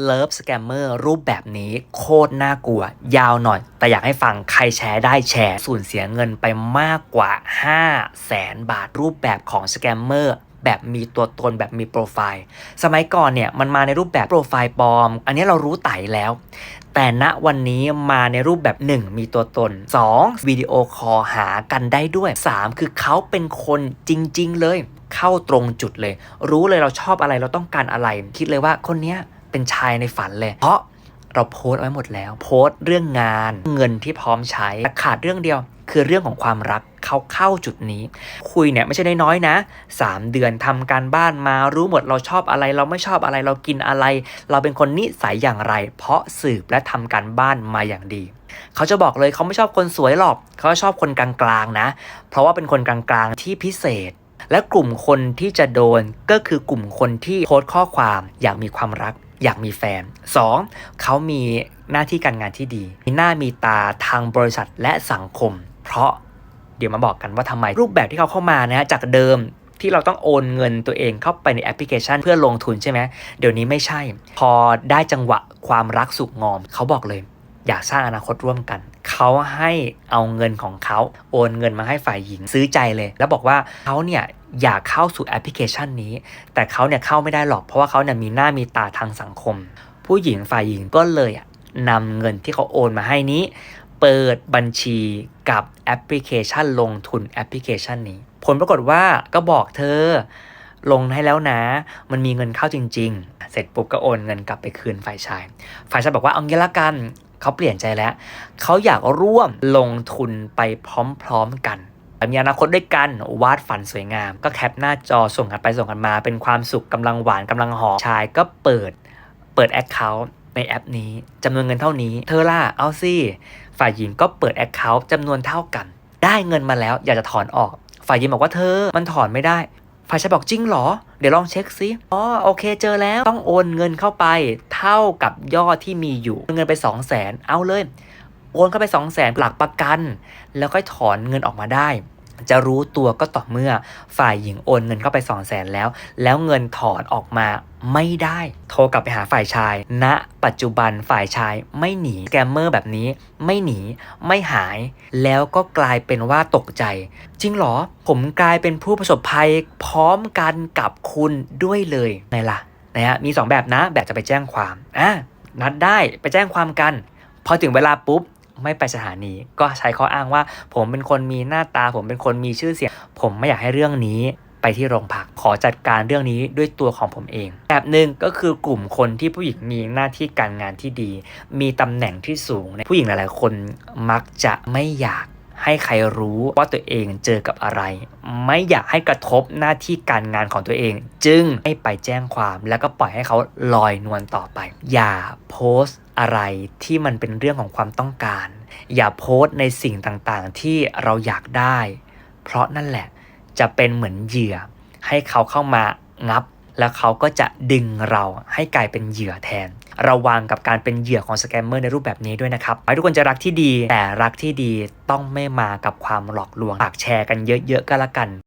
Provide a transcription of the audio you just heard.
เลิฟสแกมเมอร์รูปแบบนี้โคตรน่ากลัว ยาวหน่อย แต่อยากให้ฟังใครแชร์ได้แชร์ สูญเสียเงินไปมากกว่า 5 0 0แสนบาทรูปแบบของสแกมเมอร์แบบมีตัวตนแบบมีโปรไฟล์ สมัยก่อนเนี่ยมันมาในรูปแบบโปรไฟล์ปลอม อันนี้เรารู้ไต่แล้ว แต่ณวันนี้มาในรูปแบบ 1 มีตัวตน 2. วิดีโอคอลหากันได้ด้วย 3. คือเขาเป็นคนจริง ๆ เลย เข้าตรงจุดเลย รู้เลยเราชอบอะไรเราต้องการอะไร คิดเลยว่าคนเนี้ย เป็นชายในฝันเลย เพราะเราโพสต์ไว้หมดแล้ว โพสต์เรื่องงานเงินที่พร้อมใช้ขาดเรื่องเดียว คือเรื่องของความรักเขาเข้าจุดนี้ คุยเนี่ยไม่ใช่น้อยๆนะ 3 เดือนทำการบ้านมารู้หมดเราชอบอะไร เราไม่ชอบอะไรเรากินอะไร เราเป็นคนนิสัยอย่างไร เพราะสืบและทำการบ้านมาอย่างดี เขาจะบอกเลยเขาไม่ชอบคนสวยหรอก เขาชอบคนกลางๆนะ เพราะว่าเป็นคนกลางๆที่พิเศษและกลุ่มคนที่จะโดนก็คือกลุ่มคนที่โพสต์ข้อความอยากมีความรัก อยากมีแฟน 2. เขามีหน้าที่การงานที่ดี มีหน้ามีตาทางบริษัทและสังคม เพราะเดี๋ยวมาบอกกันว่าทำไมรูปแบบที่เขาเข้ามานะฮะจากเดิมที่เราต้องโอนเงินตัวเองเข้าไปในแอปพลิเคชันเพื่อลงทุนใช่ไหมเดี๋ยวนี้ไม่ใช่ พอได้จังหวะความรักสุกงอม เขาบอกเลย อยากสร้างอนาคตร่วมกัน เขาให้เอาเงินของเขาโอนเงินมาให้ฝ่ายหญิงซื้อใจเลย แล้วบอกว่าเขาเนี่ยอยากเข้าสู่แอปพลิเคชันนี้ แต่เขาเนี่ยเข้าไม่ได้หรอกเพราะว่าเขาเนี่ยมีหน้ามีตาทางสังคม ผู้หญิงฝ่ายหญิงก็เลยอะนำเงินที่เขาโอนมาให้นี้ เปิดบัญชีกับแอปพลิเคชันลงทุนแอปพลิเคชันนี้ ผลปรากฏว่าก็บอกเธอลงให้แล้วนะ มันมีเงินเข้าจริง ๆ เสร็จปุ๊บก็โอนเงินกลับไปคืนฝ่ายชาย ฝ่ายชายบอกว่าเอางี้ละกัน เขาเปลี่ยนใจแล้ว เขาอยากร่วมลงทุนไปพร้อมๆกันมีอนาคตด้วยกันวาดฝันสวยงาม ก็แคปหน้าจอส่งกันไปส่งกันมา เป็นความสุขกำลังหวานกำลังหอมชายก็เปิดเปิดแอคเคาท์ในแอปนี้จำนวนเงินเท่านี้ เธอล่ะเอาสิฝ่ายหญิงก็เปิดแอคเคาท์จำนวนเท่ากัน ได้เงินมาแล้วอยากจะถอนออก ฝ่ายหญิงบอกว่าเธอมันถอนไม่ได้ ผ่าชายบอกจริงเหรอ เดี๋ยวลองเช็คซิอ๋อโอเคเจอแล้วต้องโอนเงินเข้าไป เท่ากับยอดที่มีอยู่เงินไป 2 0 0แสนเอาเลย โอนเข้าไป 2 0 0แสนหลักประกัน แล้วค่อยถอนเงินออกมาได้ จะรู้ตัวก็ต่อเมื่อฝ่ายหญิงโอนเงินเข้าไป2 0 0แสนแล้ว แล้วเงินถอนออกมาไม่ได้ โทรกลับไปหาฝ่ายชายณปัจจุบันฝ่ายชายไม่หนีแกมเมอร์แบบนี้ ไม่หนีไม่หาย แล้วก็กลายเป็นว่าตกใจ จริงเหรอ ผมกลายเป็นผู้ประสบภัยพร้อมกันกับคุณด้วยเลยไงล่ะนะฮะมี 2 แบบนะแบบจะไปแจ้งความอะนัดได้ไปแจ้งความกัน พอถึงเวลาปุ๊บ ไม่ไปสถานี ก็ใช้ข้ออ้างว่า ผมเป็นคนมีหน้าตา ผมเป็นคนมีชื่อเสียง ผมไม่อยากให้เรื่องนี้ไปที่โรงพักขอจัดการเรื่องนี้ด้วยตัวของผมเอง แบบหนึ่งก็คือกลุ่มคนที่ผู้หญิงมีหน้าที่การงานที่ดี มีตำแหน่งที่สูงผู้หญิงหลาย ๆ คนมักจะไม่อยากให้ใครรู้ว่าตัวเองเจอกับอะไร ไม่อยากให้กระทบหน้าที่การงานของตัวเอง จึงไม่ไปแจ้งความแล้วก็ปล่อยให้เขาลอยนวลต่อไป อย่าโพสต์ อะไรที่มันเป็นเรื่องของความต้องการ อย่าโพสต์ในสิ่งต่างๆ ที่เราอยากได้ เพราะนั่นแหละจะเป็นเหมือนเหยื่อ ให้เขาเข้ามางับ แล้วเขาก็จะดึงเราให้กลายเป็นเหยื่อแทน ระวังกับการเป็นเหยื่อของสแกมเมอร์ในรูปแบบนี้ด้วยนะครับให้ทุกคนจะรักที่ดี แต่รักที่ดีต้องไม่มากับความหลอกลวงฝากแชร์กันเยอะๆก็แล้วกัน